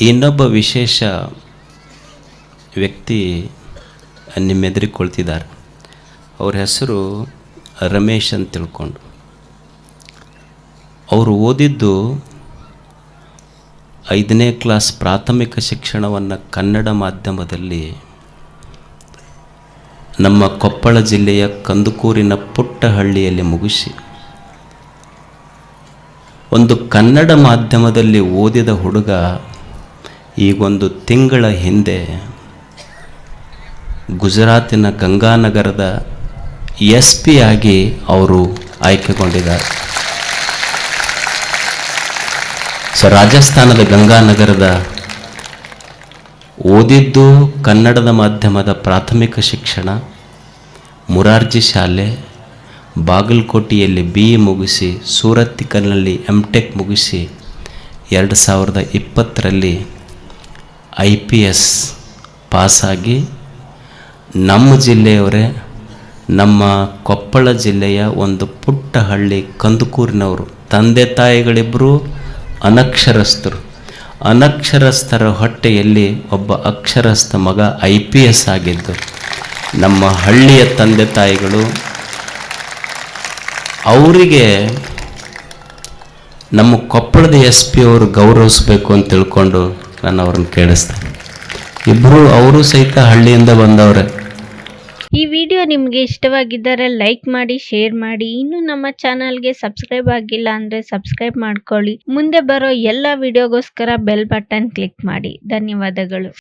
ಇನ್ನೊಬ್ಬ ವಿಶೇಷ ವ್ಯಕ್ತಿ ನಿಮ್ಮ ಕೊಳ್ತಿದ್ದಾರೆ ಕುಳಿತಿದ್ದಾರೆ ಅವ್ರ ಹೆಸರು ರಮೇಶ್ ಅಂತ ತಿಳ್ಕೊಂಡು. ಅವರು ಓದಿದ್ದು ಐದನೇ ಕ್ಲಾಸ್ ಪ್ರಾಥಮಿಕ ಶಿಕ್ಷಣವನ್ನು ಕನ್ನಡ ಮಾಧ್ಯಮದಲ್ಲಿ ನಮ್ಮ ಕೊಪ್ಪಳ ಜಿಲ್ಲೆಯ ಕಂದುಕೂರಿನ ಪುಟ್ಟಹಳ್ಳಿಯಲ್ಲಿ ಮುಗಿಸಿ. ಒಂದು ಕನ್ನಡ ಮಾಧ್ಯಮದಲ್ಲಿ ಓದಿದ ಹುಡುಗ ಈಗೊಂದು ತಿಂಗಳ ಹಿಂದೆ ಗುಜರಾತಿನ ಗಂಗಾನಗರದ ಎಸ್ ಪಿ ಆಗಿ ಅವರು ಆಯ್ಕೆಗೊಂಡಿದ್ದಾರೆ. ಸೊ, ರಾಜಸ್ಥಾನದ ಗಂಗಾನಗರದ ಓದಿದ್ದು ಕನ್ನಡದ ಮಾಧ್ಯಮದ ಪ್ರಾಥಮಿಕ ಶಿಕ್ಷಣ, ಮುರಾರ್ಜಿ ಶಾಲೆ, ಬಾಗಲಕೋಟೆಯಲ್ಲಿ ಬಿ ಎ ಮುಗಿಸಿ ಸೂರತ್ತಿಕಲ್ನಲ್ಲಿ ಎಂ ಟೆಕ್ ಮುಗಿಸಿ, ಎರಡು ಸಾವಿರದ ಇಪ್ಪತ್ತರಲ್ಲಿ ಐ ಪಿ ಎಸ್ ಪಾಸಾಗಿ ನಮ್ಮ ಜಿಲ್ಲೆಯವರೇ ನಮ್ಮ ಕೊಪ್ಪಳ ಜಿಲ್ಲೆಯ ಒಂದು ಪುಟ್ಟ ಹಳ್ಳಿ ಕಂದುಕೂರಿನವರು. ತಂದೆ ತಾಯಿಗಳಿಬ್ಬರು ಅನಕ್ಷರಸ್ಥರು. ಅನಕ್ಷರಸ್ಥರ ಹೊಟ್ಟೆಯಲ್ಲಿ ಒಬ್ಬ ಅಕ್ಷರಸ್ಥ ಮಗ ಐ ಪಿ ಎಸ್ ಆಗಿದ್ದು, ನಮ್ಮ ಹಳ್ಳಿಯ ತಂದೆ ತಾಯಿಗಳು ಅವರಿಗೆ ನಮ್ಮ ಕೊಪ್ಪಳದ ಎಸ್ ಪಿ ಅವರು ಗೌರವಿಸ್ಬೇಕು ಅಂತ ತಿಳ್ಕೊಂಡು ನಾನು ಅವ್ರನ್ನ ಕೇಳಿಸ್ತೇನೆ ಇಬ್ಬರು ಅವರು ಸಹಿತ ಹಳ್ಳಿಯಿಂದ ಬಂದವ್ರೆ. ಈ ವಿಡಿಯೋ ನಿಮಗೆ ಇಷ್ಟವಾಗಿದ್ದರೆ ಲೈಕ್ ಮಾಡಿ, ಶೇರ್ ಮಾಡಿ. ಇನ್ನು ನಮ್ಮ ಚಾನಲ್ಗೆ ಸಬ್ಸ್ಕ್ರೈಬ್ ಆಗಿಲ್ಲ ಅಂದರೆ ಸಬ್ಸ್ಕ್ರೈಬ್ ಮಾಡ್ಕೊಳ್ಳಿ. ಮುಂದೆ ಬರೋ ಎಲ್ಲ ವಿಡಿಯೋಗೋಸ್ಕರ ಬೆಲ್ ಬಟನ್ ಕ್ಲಿಕ್ ಮಾಡಿ. ಧನ್ಯವಾದಗಳು.